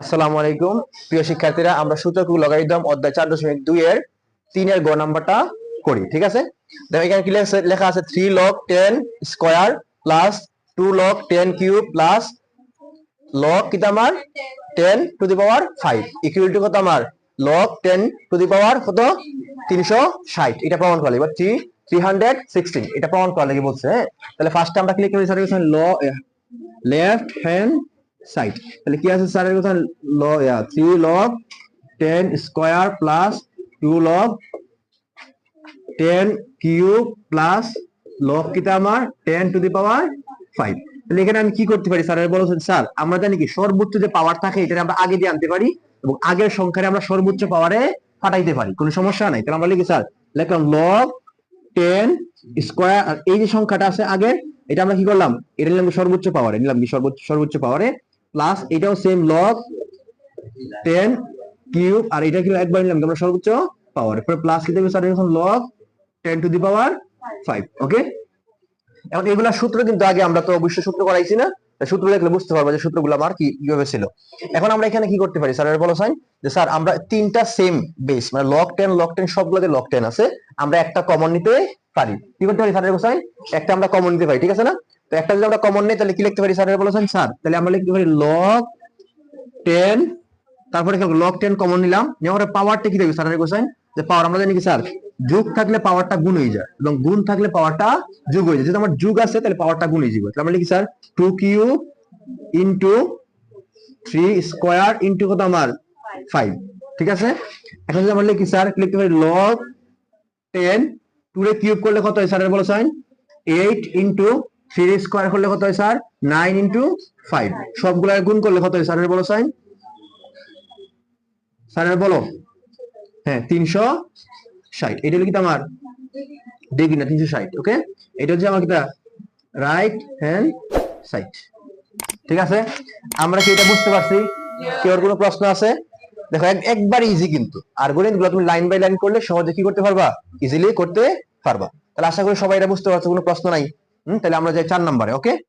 আসসালামু আলাইকুম। প্রিয় শিক্ষার্থীরা, আমরা সূচক লগারিদম অধ্যায় চার দশমিক দুই এর তিনের গ নাম্বারটা করি, ঠিক আছে? এখানে কি লেখা আছে- three log ten square plus two log ten cube plus log কিতা আমার? Ten to the power five equal to কত আমার? Log ten to the power কত? তিনশো ষাট। এটা প্রমাণ করা, এবার থ্রি থ্রি হান্ড্রেড সিক্সটিন এটা প্রমাণ করা লাগে বলছে হ্যাঁ? তাহলে ফার্স্টে আমরা ক্লিক করি স্যার ল লেফট হ্যান্ড সাইড তাহলে কি আছে স্যারের কথা? ল three log ten square plus two log ten cube plus log কিটা আমার? Ten to the power five তাহলে এখানে আমি কি করতে পারি স্যারের বলেছেন স্যার, আমরা জানি কি সর্বোচ্চ যে পাওয়ার থাকে এটা আমরা আগে দিয়ে আনতে পারি এবং আগের সংখ্যারে আমরা সর্বোচ্চ পাওয়ারে ফাটাইতে পারি। কোনো সমস্যা নাই। তাহলে আমরা লিখি, স্যার, লিখলাম লগ টেন স্কোয়ার এই যে সংখ্যাটা আছে আগে এটা আমরা কি করলাম? এটা নিলাম সর্বোচ্চ পাওয়ারে নিলাম কি সর্বোচ্চ সর্বোচ্চ পাওয়ারে প্লাস এটাও সেম লগ টেন কিউব আর এটা কি একবার নিলাম আমরা সর্বোচ্চ পাওয়ার এরপরে প্লাস কি দেবে স্যার এখন log ten to the power five okay এখন এগুলা সূত্র কিন্তু আগে আমরা তো অবশ্যই সূত্র করাইছি না। সূত্র লিখলে বুঝতে পারব যে সূত্রগুলো আমার কি, কীভাবে ছিল। এখন আমরা এখানে কি করতে পারি? স্যার বলো সাইন যে, স্যার, আমরা তিনটা সেম বেস মানে লগ টেন লগ টেন সবগুলোতে লগ টেন আছে। আমরা একটা কমন নিতে পারি। কি করতে পারি? স্যারের সাইন একটা আমরা কমন নিতে পারি, ঠিক আছে না? তো একটা যদি আমরা কমন নিই, তাহলে কি লিখতে পারি? স্যারের বলো সাইন স্যার। তাহলে আমরা লিখতে পারি লগ টেন তারপরে লগ টেন কমন নিলাম। নেওয়ার পাওয়ারটা কি দেবে স্যারের কোসাইন যে পাওয়ার আমরা জানি কি, স্যার? যোগ থাকলে পাওয়ারটা গুণ হয়ে যায় এবং গুণ থাকলে পাওয়ারটা যোগ হয়ে যায়। যদি আমার যোগ আছে, তাহলে পাওয়ারটা গুণ হয়ে যাবে। তাহলে আমরা লিখি sir? Two cube into three square into কত আমার? ফাইভ ঠিক আছে? এখন যদি আমরা লিখি, স্যার, লিখতে পারি লগ টেন টু রে কিউব করলে কত হয় স্যারের বলো সাইন এইট ইন্টু থ্রি স্কোয়ার করলে কত হয় স্যার নাইন ইন্টু ফাইভ সবগুলার গুণ করলে কত হয় স্যারের বলো সাইন স্যারের বলো। হ্যাঁ তিনশো ষাট। এটা হলো কি আমার ডিগ্রি না তিনশো ষাট ওকে এটা হচ্ছে আমার কিটা রাইট হ্যান্ড সাইড ঠিক আছে? আমরা কি এটা বুঝতে পারছি? কি ওর কোনো প্রশ্ন আছে? দেখো, এক- একবার ইজি কিন্তু। আরগুলো তুমি লাইন বাই লাইন করলে সহজে কি করতে পারবা? ইজিলি করতে পারবা। তাহলে আশা করি সবাই এটা বুঝতে পারছ, কোনো প্রশ্ন নাই। তাহলে আমরা যাই চার নম্বরে ওকে